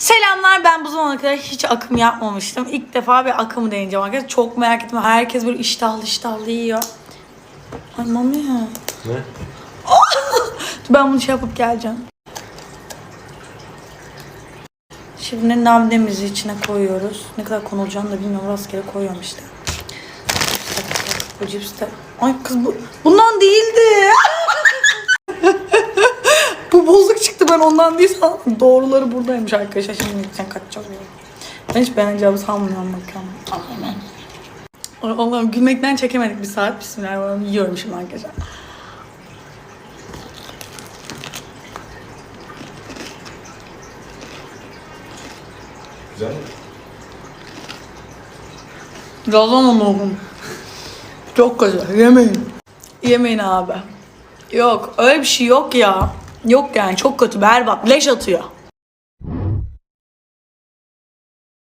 Selamlar ben bu zamana kadar hiç akım yapmamıştım. İlk defa bir akım deneyeceğim arkadaşlar. Çok merak ettim. Herkes böyle iştahlı iştahlı yiyor. Ay mami ya. Ne? Ben bunu şey yapıp geleceğim. Şimdi nabdemizi içine koyuyoruz. Ne kadar konulacağını da bilmiyorum. Rastgele koyuyorum işte. Bu cips de... Ay kız bu... Bundan değildi. ben ondan değil sandım. Doğruları buradaymış arkadaşlar. Şimdi gideceğim kaçacağım. Ben hiç beğeneceğimi sanmıyorum bakalım. Allah'ım gülmekten çekemedik bir saat. Bismillahirrahmanirrahim. Yiyorum şimdi arkadaşlar. Güzel mi? Yalan Allah'ım. Çok güzel. Yemeyin. Yemeyin abi. Yok öyle bir şey yok ya. Yok yani çok kötü berbat. Leş atıyor.